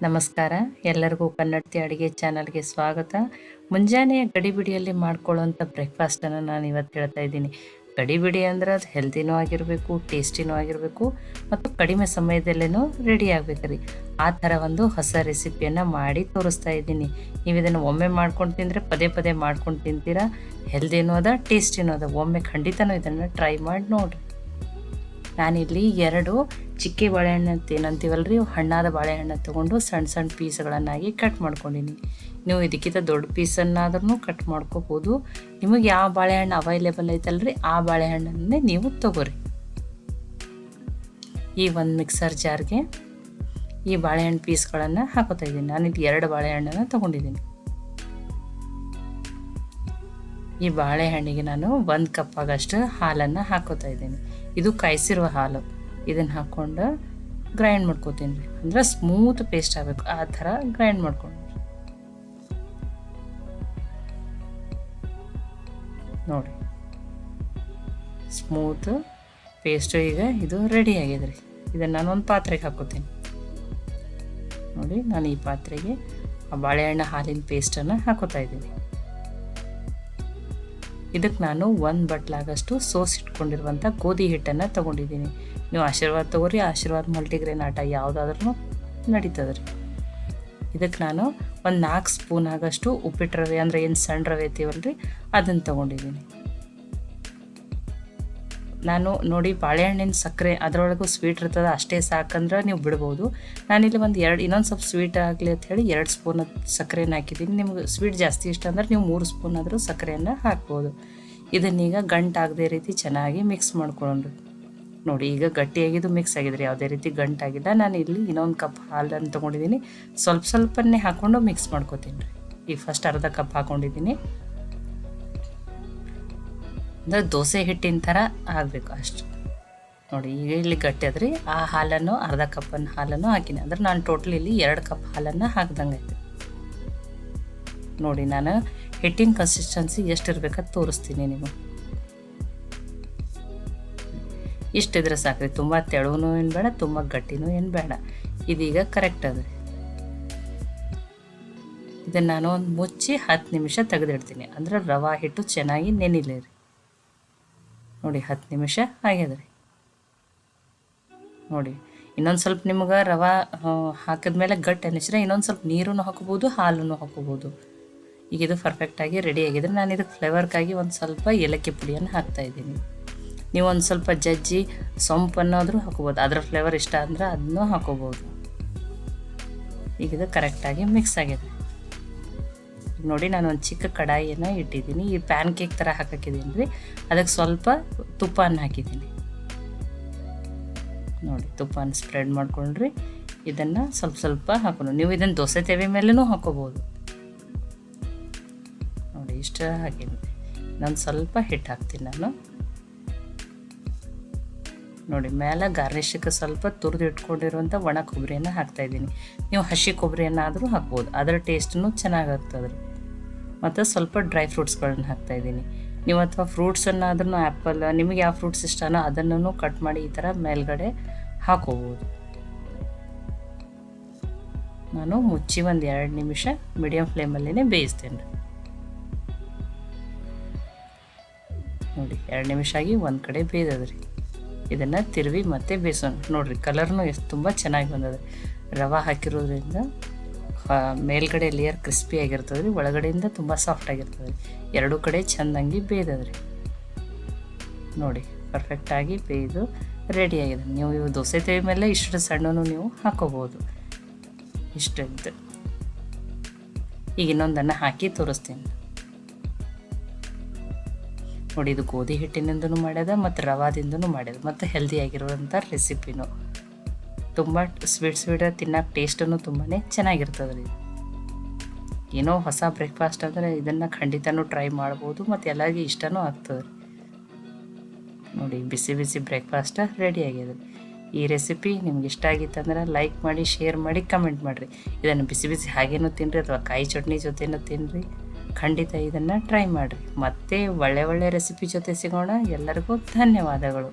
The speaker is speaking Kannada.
ನಮಸ್ಕಾರ. ಎಲ್ಲರಿಗೂ ಕನ್ನಡತಿ ಅಡುಗೆ ಚಾನಲ್ಗೆ ಸ್ವಾಗತ. ಮುಂಜಾನೆಯ ಗಡಿಬಿಡಿಯಲ್ಲಿ ಮಾಡ್ಕೊಳ್ಳೋಂಥ ಬ್ರೇಕ್ಫಾಸ್ಟನ್ನು ನಾನು ಇವತ್ತು ಹೇಳ್ತಾ ಇದ್ದೀನಿ. ಗಡಿಬಿಡಿ ಅಂದ್ರೆ ಅದು ಹೆಲ್ದಿನೂ ಆಗಿರಬೇಕು, ಟೇಸ್ಟಿನೂ ಆಗಿರಬೇಕು ಮತ್ತು ಕಡಿಮೆ ಸಮಯದಲ್ಲೇ ರೆಡಿ ಆಗಬೇಕು ರೀ. ಆ ಥರ ಒಂದು ಹೊಸ ರೆಸಿಪಿಯನ್ನು ಮಾಡಿ ತೋರಿಸ್ತಾ ಇದ್ದೀನಿ. ನೀವು ಇದನ್ನು ಒಮ್ಮೆ ಮಾಡ್ಕೊಂಡು ತಿಂದರೆ ಪದೇ ಪದೇ ಮಾಡ್ಕೊಂಡು ತಿಂತೀರಾ. ಹೆಲ್ದಿನೂ ಅದ, ಟೇಸ್ಟಿನೂ ಅದ. ಒಮ್ಮೆ ಖಂಡಿತನೂ ಇದನ್ನು ಟ್ರೈ ಮಾಡಿ ನೋಡಿರಿ. ನಾನಿಲ್ಲಿ ಎರಡು ಚಿಕ್ಕಿ ಬಾಳೆಹಣ್ಣು ಅಂತ ರೀ ಹಣ್ಣಾದ ಬಾಳೆಹಣ್ಣು ತೊಗೊಂಡು ಸಣ್ಣ ಸಣ್ಣ ಪೀಸ್ಗಳನ್ನಾಗಿ ಕಟ್ ಮಾಡ್ಕೊಂಡಿನಿ. ನೀವು ಇದಕ್ಕಿಂತ ದೊಡ್ಡ ಪೀಸನ್ನಾದ್ರೂ ಕಟ್ ಮಾಡ್ಕೋಬೋದು. ನಿಮಗೆ ಯಾವ ಬಾಳೆಹಣ್ಣು ಅವೈಲೇಬಲ್ ಐತಲ್ರಿ, ಆ ಬಾಳೆಹಣ್ಣನ್ನೇ ನೀವು ತಗೋರಿ. ಈ ಒಂದು ಮಿಕ್ಸರ್ ಜಾರ್ಗೆ ಈ ಬಾಳೆಹಣ್ಣು ಪೀಸ್ಗಳನ್ನು ಹಾಕೋತಾ ಇದ್ದೀನಿ. ನಾನಿಲ್ಲಿ ಎರಡು ಬಾಳೆಹಣ್ಣನ್ನು ತೊಗೊಂಡಿದ್ದೀನಿ. ಈ ಬಾಳೆಹಣ್ಣಿಗೆ ನಾನು ಒಂದು ಕಪ್ ಆಗಷ್ಟು ಹಾಲನ್ನು ಹಾಕೋತಾ ಇದ್ದೀನಿ. ಇದು ಕಾಯಿಸಿರುವ ಹಾಲು. ಇದನ್ನು ಹಾಕ್ಕೊಂಡು ಗ್ರೈಂಡ್ ಮಾಡ್ಕೋತೀನಿ ರೀ. ಅಂದ್ರೆ ಸ್ಮೂತ್ ಪೇಸ್ಟ್ ಆಗಬೇಕು. ಆ ಥರ ಗ್ರೈಂಡ್ ಮಾಡ್ಕೊಂಡು ನೋಡಿ. ಸ್ಮೂತ್ ಪೇಸ್ಟು ಈಗ ಇದು ರೆಡಿ ಆಗಿದೆ ರೀ. ಇದನ್ನು ನಾನು ಒಂದು ಪಾತ್ರೆಗೆ ಹಾಕೋತೀನಿ. ನೋಡಿ, ನಾನು ಈ ಪಾತ್ರೆಗೆ ಆ ಬಾಳೆಹಣ್ಣು ಹಾಲಿನ ಪೇಸ್ಟನ್ನು ಹಾಕೋತಾ ಇದ್ದೀನಿ. ಇದಕ್ಕೆ ನಾನು ಒಂದು ಬಟ್ಲಾಗಷ್ಟು ಸೋಸ್ ಇಟ್ಕೊಂಡಿರುವಂಥ ಗೋಧಿ ಹಿಟ್ಟನ್ನು ತೊಗೊಂಡಿದ್ದೀನಿ. ನೀವು ಆಶೀರ್ವಾದ ತೊಗೋರಿ, ಆಶೀರ್ವಾದ ಮಲ್ಟಿಗ್ರೇನ್ ಆಟ ಯಾವುದಾದ್ರೂ ನಡೀತದೆ ರೀ ಇದಕ್ಕೆ ನಾನು ಒಂದು ನಾಲ್ಕು ಸ್ಪೂನ್ ಆಗಷ್ಟು ಉಪ್ಪಿಟ್ಟು ರವೆ ಅಂದರೆ ಏನು ಸಣ್ಣ ರವೆ ಐತೀವಲ್ಲ ರೀ ಅದನ್ನು ತೊಗೊಂಡಿದ್ದೀನಿ. ನಾನು ನೋಡಿ ಬಾಳೆಹಣ್ಣಿನ ಸಕ್ಕರೆ ಅದರೊಳಗೂ ಸ್ವೀಟ್ ಇರ್ತದೆ, ಅಷ್ಟೇ ಸಾಕಂದ್ರೆ ನೀವು ಬಿಡ್ಬೋದು. ನಾನಿಲ್ಲಿ ಒಂದು ಎರಡು, ಇನ್ನೊಂದು ಸ್ವಲ್ಪ ಸ್ವೀಟ್ ಆಗಲಿ ಅಂತ ಹೇಳಿ ಎರಡು ಸ್ಪೂನ್ ಸಕ್ಕರೆನ ಹಾಕಿದ್ದೀನಿ. ನಿಮ್ಗೆ ಸ್ವೀಟ್ ಜಾಸ್ತಿ ಇಷ್ಟ ಅಂದ್ರೆ ನೀವು ಮೂರು ಸ್ಪೂನ್ ಆದರೂ ಸಕ್ಕರೆಯನ್ನು ಹಾಕ್ಬೋದು. ಇದನ್ನೀಗ ಗಂಟಾಗದೇ ರೀತಿ ಚೆನ್ನಾಗಿ ಮಿಕ್ಸ್ ಮಾಡ್ಕೊಳ್ಳೋಣ. ನೋಡಿ ಈಗ ಗಟ್ಟಿಯಾಗಿದ್ದು ಮಿಕ್ಸ್ ಆಗಿದ್ರೆ ಯಾವುದೇ ರೀತಿ ಗಂಟಾಗಿಲ್ಲ ನಾನು ಇಲ್ಲಿ ಇನ್ನೊಂದು ಕಪ್ ಹಾಲನ್ನು ತೊಗೊಂಡಿದ್ದೀನಿ. ಸ್ವಲ್ಪ ಸ್ವಲ್ಪನೇ ಹಾಕ್ಕೊಂಡು ಮಿಕ್ಸ್ ಮಾಡ್ಕೋತೀನಿ. ರೀ ಈಗ ಫಸ್ಟ್ ಅರ್ಧ ಕಪ್ ಹಾಕ್ಕೊಂಡಿದ್ದೀನಿ ಅಂದರೆ ದೋಸೆ ಹಿಟ್ಟಿನ ಥರ ಆಗಬೇಕು ಅಷ್ಟು. ನೋಡಿ ಇಲ್ಲಿ ಗಟ್ಟಿ ಅದ್ರಿ ಆ ಹಾಲನ್ನು ಅರ್ಧ ಕಪ್ಪನ್ನು ಹಾಲನ್ನು ಹಾಕಿನಿ. ಅಂದ್ರೆ ನಾನು ಟೋಟಲ್ ಇಲ್ಲಿ ಎರಡು ಕಪ್ ಹಾಲನ್ನು ಹಾಕ್ದಂಗೆ ಐತೆ ನೋಡಿ, ನಾನು ಹಿಟ್ಟಿನ ಕನ್ಸಿಸ್ಟೆನ್ಸಿ ಎಷ್ಟು ಇರ್ಬೇಕಂತ ತೋರಿಸ್ತೀನಿ ನಿಮಗೆ. ಇಷ್ಟಿದ್ರೆ ಸಾಕ್ರಿ. ತುಂಬ ತೆಳುವೂ ಏನು ಬೇಡ, ತುಂಬ ಗಟ್ಟಿನೂ ಏನು ಬೇಡ. ಇದೀಗ ಕರೆಕ್ಟ್ ಅದ ಇದನ್ನು ನಾನು ಒಂದು ಮುಚ್ಚಿ ಹತ್ತು ನಿಮಿಷ ತೆಗೆದಿಡ್ತೀನಿ. ಅಂದ್ರೆ ರವಾ ಹಿಟ್ಟು ಚೆನ್ನಾಗಿ ನೆನಿಲೇರಿ ನೋಡಿ, ಹತ್ತು ನಿಮಿಷ ಆಗ್ಯದ ರೀ. ನೋಡಿ, ಇನ್ನೊಂದು ಸ್ವಲ್ಪ ನಿಮ್ಗೆ ರವೆ ಹಾಕಿದ್ಮೇಲೆ ಗಟ್ಟಿ ಅನ್ನಿಸ್ರೆ ಇನ್ನೊಂದು ಸ್ವಲ್ಪ ನೀರೂ ಹಾಕೋಬೋದು ಹಾಲೂ ಹಾಕೋಬೋದು. ಈಗ ಇದು ಪರ್ಫೆಕ್ಟಾಗಿ ರೆಡಿ ಆಗಿದ್ರೆ ನಾನು ಇದಕ್ಕೆ ಫ್ಲೇವರ್ಗಾಗಿ ಒಂದು ಸ್ವಲ್ಪ ಏಲಕ್ಕಿ ಪುಡಿಯನ್ನು ಹಾಕ್ತಾಯಿದ್ದೀನಿ ನೀವು ಒಂದು ಸ್ವಲ್ಪ ಜಜ್ಜಿ ಸೊಂಪನ್ನಾದರೂ ಹಾಕೋಬೋದು. ಅದರ ಫ್ಲೇವರ್ ಇಷ್ಟ ಅಂದ್ರೆ ಅದನ್ನೂ ಹಾಕೋಬೋದು. ಈಗ ಇದು ಕರೆಕ್ಟಾಗಿ ಮಿಕ್ಸ್ ಆಗಿದೆ. ನೋಡಿ ನಾನು ಒಂದು ಚಿಕ್ಕ ಕಡಾಯಿಯನ್ನು ಇಟ್ಟಿದ್ದೀನಿ. ಈ ಪ್ಯಾನ್ ಕೇಕ್ ಥರ ಹಾಕಿದ್ದೀನಿ ರೀ ಅದಕ್ಕೆ ಸ್ವಲ್ಪ ತುಪ್ಪನ ಹಾಕಿದ್ದೀನಿ. ನೋಡಿ ತುಪ್ಪನ ಸ್ಪ್ರೆಡ್ ಮಾಡ್ಕೊಂಡ್ರಿ. ಇದನ್ನು ಸ್ವಲ್ಪ ಸ್ವಲ್ಪ ಹಾಕೋಣ. ನೀವು ಇದನ್ನು ದೋಸೆ ತೆವೆ ಮೇಲೂ ಹಾಕೋಬೋದು. ನೋಡಿ, ಇಷ್ಟ ಹಾಕಿದ್ದೀನಿ ನಾನು ಸ್ವಲ್ಪ ಹಿಟ್ಟು ಹಾಕ್ತೀನಿ ನಾನು. ನೋಡಿ ಮೇಲೆ ಗಾರ್ನಿಶಕ್ಕೆ ಸ್ವಲ್ಪ ತುರಿದು ಇಟ್ಕೊಂಡಿರುವಂಥ ಒಣ ಕೊಬ್ಬರಿಯನ್ನು ಹಾಕ್ತಾಯಿದ್ದೀನಿ ನೀವು ಹಸಿ ಕೊಬ್ಬರಿಯನ್ನಾದರೂ ಹಾಕ್ಬೋದು. ಅದರ ಟೇಸ್ಟೂ ಚೆನ್ನಾಗಾಗ್ತದೆ ಮತ್ತು ಸ್ವಲ್ಪ ಡ್ರೈ ಫ್ರೂಟ್ಸ್ಗಳನ್ನ ಹಾಕ್ತಾಯಿದ್ದೀನಿ ನೀವು ಅಥವಾ ಫ್ರೂಟ್ಸನ್ನಾದ್ರೂ ಆ್ಯಪಲ್, ನಿಮಗೆ ಯಾವ ಫ್ರೂಟ್ಸ್ ಇಷ್ಟನೋ ಅದನ್ನು ಕಟ್ ಮಾಡಿ ಈ ಥರ ಮೇಲ್ಗಡೆ ಹಾಕೋಬೋದು. ನಾನು ಮುಚ್ಚಿ ಒಂದು ಎರಡು ನಿಮಿಷ ಮೀಡಿಯಮ್ ಫ್ಲೇಮಲ್ಲೇ ಬೇಯಿಸ್ತೇನೆ. ನೋಡಿ, ಎರಡು ನಿಮಿಷ ಆಗಿ ಒಂದು ಕಡೆ ಬೇಯ್ದದ್ರಿ. ಇದನ್ನು ತಿರುವಿ ಮತ್ತೆ ಬೇಯಿಸೋಣ. ನೋಡಿರಿ, ಕಲರ್ನು ಎಷ್ಟು ತುಂಬ ಚೆನ್ನಾಗಿ ಬಂದದ. ರವೆ ಹಾಕಿರೋದ್ರಿಂದ ಮೇಲ್ಗಡೆ ಲೇಯರ್ ಕ್ರಿಸ್ಪಿ ಆಗಿರ್ತದೆ ರೀ, ಒಳಗಡೆಯಿಂದ ತುಂಬ ಸಾಫ್ಟ್ ಆಗಿರ್ತದೆ ಎರಡೂ ಕಡೆ ಚೆಂದಂಗೆ ಬೇಯ್ದದ್ರಿ ನೋಡಿ ಪರ್ಫೆಕ್ಟಾಗಿ ಬೇಯ್ದು ರೆಡಿ ಆಗಿದೆ. ನೀವು ಇವು ದೋಸೆ ತೆವಿ ಮೇಲೆ ಇಷ್ಟು ಸಣ್ಣನು ನೀವು ಹಾಕೋಬೋದು. ಇಷ್ಟದ್ದು ಈಗ ಇನ್ನೊಂದನ್ನು ಹಾಕಿ ತೋರಿಸ್ತೀನಿ. ನೋಡಿ, ಇದು ಗೋಧಿ ಹಿಟ್ಟಿನಿಂದನೂ ಮಾಡ್ಯದ, ಮತ್ತು ರವಾದಿಂದನೂ ಮಾಡ್ಯದ, ಮತ್ತು ಹೆಲ್ದಿ ಆಗಿರುವಂಥ ರೆಸಿಪಿನೂ ತುಂಬ ಸ್ವೀಟ್ ಸ್ವೀಟ್ ತಿನ್ನೋಕೆ ಟೇಸ್ಟನ್ನು ತುಂಬಾ ಚೆನ್ನಾಗಿರ್ತದೆ ರೀ ಏನೋ ಹೊಸ ಬ್ರೇಕ್ಫಾಸ್ಟ್ ಅಂದರೆ ಇದನ್ನು ಖಂಡಿತನೂ ಟ್ರೈ ಮಾಡ್ಬೋದು, ಮತ್ತು ಎಲ್ಲರಿಗೂ ಇಷ್ಟವೂ ಆಗ್ತದೆ ನೋಡಿ, ಬಿಸಿ ಬಿಸಿ ಬ್ರೇಕ್ಫಾಸ್ಟ ರೆಡಿ ಆಗಿದೆ. ಈ ರೆಸಿಪಿ ನಿಮ್ಗೆ ಇಷ್ಟ ಆಗಿತ್ತಂದ್ರೆ ಲೈಕ್ ಮಾಡಿ ಶೇರ್ ಮಾಡಿ ಕಮೆಂಟ್ ಮಾಡಿರಿ. ಇದನ್ನು ಬಿಸಿ ಬಿಸಿ ಹಾಗೇನೂ ತಿನ್ನಿರಿ ಅಥವಾ ಕಾಯಿ ಚಟ್ನಿ ಜೊತೆನೂ ತಿನ್ನಿರಿ ಖಂಡಿತ ಇದನ್ನು ಟ್ರೈ ಮಾಡಿರಿ. ಮತ್ತೆ ಒಳ್ಳೆ ಒಳ್ಳೆ ರೆಸಿಪಿ ಜೊತೆ ಸಿಗೋಣ. ಎಲ್ಲರಿಗೂ ಧನ್ಯವಾದಗಳು.